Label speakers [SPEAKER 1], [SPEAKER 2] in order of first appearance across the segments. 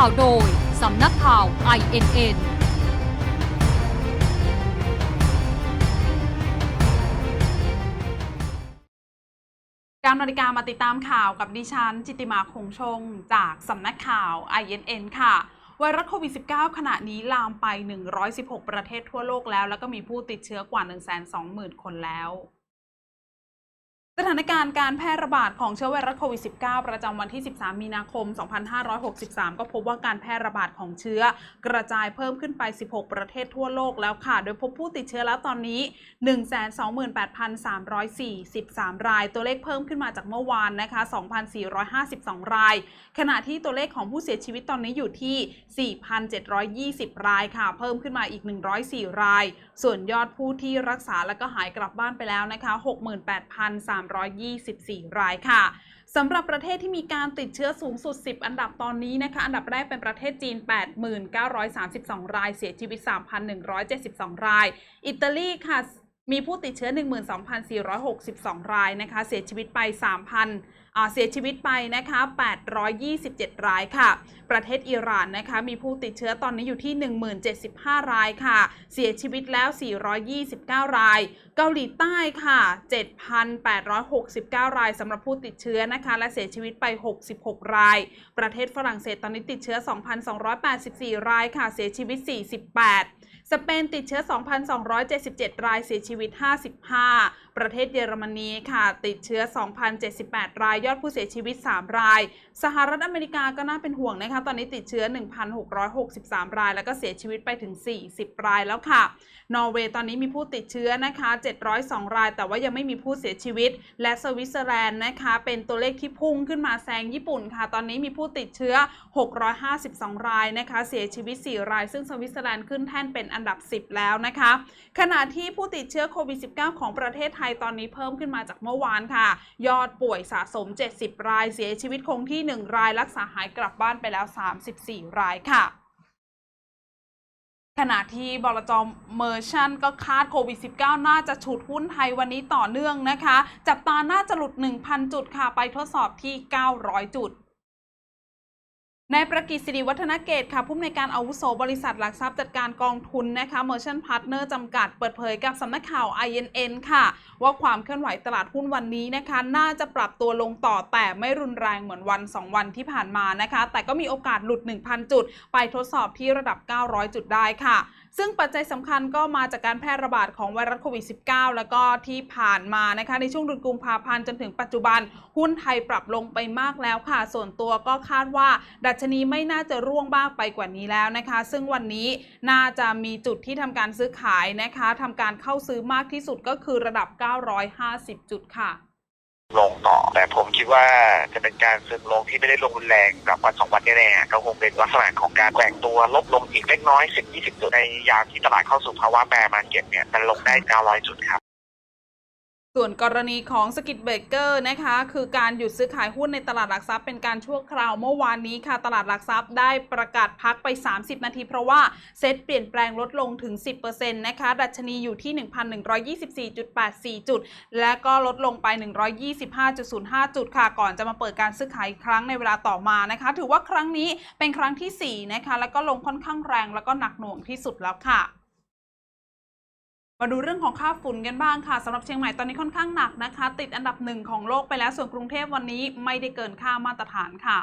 [SPEAKER 1] ข่าวโดย สำนักข่าว INN
[SPEAKER 2] การนาฬิกามาติดตามข่าวกับดิฉัน จิติมาคงชง จากสำนักข่าว INN ค่ะไวรัสโควิด -19 ขณะนี้ลามไป 116 ประเทศทั่วโลกแล้ว แล้วก็มีผู้ติดเชื้อกว่า 120,000 คนแล้ว สถานการณ์การแพร่ระบาดของเชื้อไวรัสโควิด -19 ประจำวันที่ 13 มีนาคม 2563 ก็พบว่าการแพร่ระบาดของเชื้อกระจายเพิ่มขึ้นไป 16 ประเทศทั่วโลกแล้วค่ะ โดยพบผู้ติดเชื้อแล้วตอนนี้ 128,343 ราย ตัวเลขเพิ่มขึ้นมาจากเมื่อวานนะคะ 2,452 ราย ขณะที่ตัวเลขของผู้เสียชีวิตตอนนี้อยู่ที่ 4,720 รายค่ะ เพิ่มขึ้นมาอีก 104 ราย ส่วนยอดผู้ที่รักษาและก็หายกลับบ้านไปแล้วนะคะ324 รายค่ะสำหรับประเทศที่มีการติดเชื้อสูงสุด 10 อันดับตอนนี้นะคะ อันดับแรกเป็นประเทศจีน 8932 ราย เสียชีวิต 3,172 ราย อิตาลีค่ะ มีผู้ติดเชื้อ 12,462 รายนะคะ เสียชีวิตไป 3,000เสียชีวิตไปนะคะ 827 รายค่ะ ประเทศอิหร่านนะคะ มีผู้ติดเชื้อตอนนี้อยู่ที่ 1075 รายค่ะ เสียชีวิตแล้ว 429 ราย เกาหลีใต้ค่ะ 7,869 รายสำหรับผู้ติดเชื้อนะคะ และเสียชีวิตไป 66 ราย ประเทศฝรั่งเศสตอนนี้ติดเชื้อ 2,284 รายค่ะ เสียชีวิต 48สเปนติดเชื้อ 2,277 รายเสียชีวิต 55 ประเทศเยอรมนีค่ะติดเชื้อ 2,078 รายยอดผู้เสียชีวิต 3 ราย สหรัฐอเมริกาก็น่าเป็นห่วงนะคะ ตอนนี้ติดเชื้อ 1,663 ราย แล้วก็เสียชีวิตไปถึง 40 รายแล้วค่ะ นอร์เวย์ตอนนี้มีผู้ติดเชื้อนะคะ 702 ราย แต่ว่ายังไม่มีผู้เสียชีวิต และสวิตเซอร์แลนด์นะคะ เป็นตัวเลขที่พุ่งขึ้นมาแซงญี่ปุ่นค่ะ ตอนนี้มีผู้ติดเชื้อ 652 รายนะคะ เสียชีวิต 4 ราย ซึ่งสวิตเซอร์แลนด์ขึ้นแท่นเป็นอันดับ 10 แล้วนะคะ ขณะที่ผู้ติดเชื้อโควิด -19 ของประเทศไทยตอนนี้เพิ่มขึ้นมาจากเมื่อวานค่ะ ยอดป่วยสะสม 70 รายเสียชีวิตคงที่ 1 รายรักษาหายกลับบ้านไปแล้ว 34 รายค่ะขณะที่บลจเมอร์ชันก็คาดโควิด -19 น่าจะฉุดหุ้นไทยวันนี้ต่อเนื่องนะคะ จับตาน่าจะหลุด 1,000 จุดค่ะ ไปทดสอบที่ 900 จุด นายประกิตสิริวัฒนเกตค่ะผู้อำนวยการอาวุโสบริษัทหลักทรัพย์จัดการกองทุนนะคะ Merchant Partner จำกัดเปิดเผยกับสำนักข่าว INN ค่ะ ว่าความเคลื่อนไหวตลาดหุ้นวันนี้นะคะ น่าจะปรับตัวลงต่อแต่ไม่รุนแรงเหมือนวัน 2 วันที่ผ่านมานะคะ แต่ก็มีโอกาสหลุด 1,000 จุด ไปทดสอบที่ระดับ 900 จุดได้ค่ะซึ่งปัจจัยสำคัญก็มาจากการแพร่ระบาดของไวรัสโควิด -19 แล้วก็ที่ผ่านมานะคะในช่วงเดือนกุมภาพันธ์จนถึงปัจจุบัน หุ้นไทยปรับลงไปมากแล้วค่ะ ส่วนตัวก็คาดว่าดัชนีไม่น่าจะร่วงบ้างไปกว่านี้แล้วนะคะ ซึ่งวันนี้น่าจะมีจุดที่ทำการซื้อขายนะคะทำการเข้าซื้อมากที่สุดก็คือระดับ 950 จุดค่ะ
[SPEAKER 3] ลงต่อ แต่ผมคิดว่าจะเป็นการซึมลงที่ไม่ได้ลงรุนแรงกับวันสองวันแน่ๆก็คงเป็นลักษณะของการแกว่งตัวลบลงอีกเล็กน้อย 10-20 จุดในยามที่ตลาดเข้าสู่ภาวะแบร์มาเก็ตเนี่ยมันลงได้ 900 จุดครับ
[SPEAKER 2] ส่วนกรณีของสกิทเบเกอร์นะคะคือการหยุดซื้อขายหุ้นในตลาดหลักทรัพย์เป็นการชั่วคราวเมื่อวานนี้ค่ะตลาดหลักทรัพย์ได้ประกาศพักไป 30 นาที เพราะว่าเซ็ตเปลี่ยนแปลงลดลงถึง 10%นะคะดัชนีอยู่ที่ 1,124.84 จุด และก็ลดลงไป 125.05 จุดค่ะ ก่อนจะมาเปิดการซื้อขายครั้งในเวลาต่อมานะคะ ถือว่าครั้งนี้เป็นครั้งทีสี่4 นะคะแล้วก็ลงค่อนข้างแรงแล้วก็หนักหน่วงที่สุดแล้วค่ะ มาดูเรื่องของค่าฝุ่นกันบ้างค่ะสำหรับเชียงใหม่ตอนนี้ค่อนข้างหนักนะคะ ติดอันดับหนึ่งของโลกไปแล้วส่วนกรุงเทพวันนี้ไม่ได้เกินค่ามาตรฐานค่ะ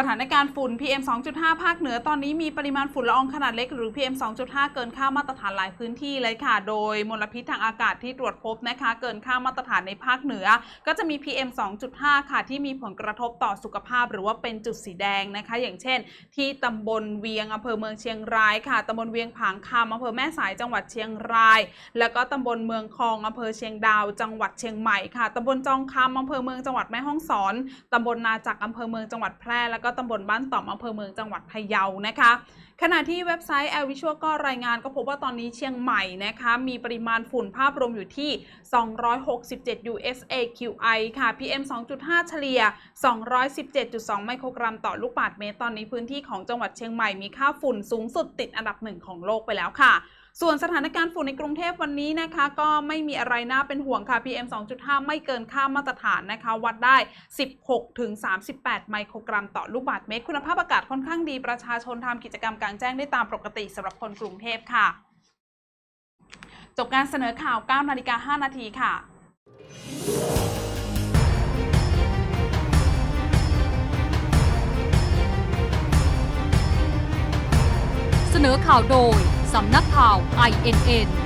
[SPEAKER 2] สถานการณ์ฝุ่น PM 2.5 ภาคเหนือตอนนี้มีปริมาณฝุ่นละอองขนาดเล็กหรือ PM 2.5 เกินค่ามาตรฐานหลายพื้นที่เลยค่ะ โดยมลพิษทางอากาศที่ตรวจพบนะคะ เกินค่ามาตรฐานในภาคเหนือ ก็จะมี PM 2.5 ค่ะ ที่มีผลกระทบต่อสุขภาพ หรือว่าเป็นจุดสีแดงนะคะ อย่างเช่น ที่ตำบลเวียงอำเภอเมืองเชียงรายค่ะตำบลเวียงผางคำอำเภอแม่สายจังหวัดเชียงราย แล้วก็ตำบลเมืองคองอำเภอเชียงดาว จังหวัดเชียงใหม่ค่ะตำบลจองคำอำเภอเมืองจังหวัดแม่ฮ่องสอนตำบลนาจักอำเภอเมืองจังหวัดแพร่แล้วก็ตำบลบ้านต่อมอำเภอเมืองจังหวัดพะเยานะคะ ขณะที่เว็บไซต์ Air Visual ก็รายงานก็พบว่าตอนนี้เชียงใหม่นะคะ มีปริมาณฝุ่นภาพรวมอยู่ที่ 267 USAQI ค่ะ PM 2.5 เฉลี่ย 217.2 ไมโครกรัมต่อลูกบาศก์เมตร ตอนนี้พื้นที่ของจังหวัดเชียงใหม่มีค่าฝุ่นสูงสุดติดอันดับหนึ่งของโลกไปแล้วค่ะส่วนสถานการณ์ฝุ่นในกรุงเทพวันนี้นะคะ ก็ไม่มีอะไรน่าเป็นห่วงค่ะ PM 2.5 ไม่เกินค่ามาตรฐานนะคะ วัดได้ 16 ถึง 38 ไมโครกรัมต่อลูกบาศก์เมตร คุณภาพอากาศค่อนข้างดีประชาชนทำกิจกรรมกัลางแจ้งได้ตามปกติสำหรับคนกรุงเทพค่ะ จบการเสนอข่าว 9 นาฬิกา 5 นาทีค่ะ
[SPEAKER 1] เสนอข่าวโดย สำนักข่าว INN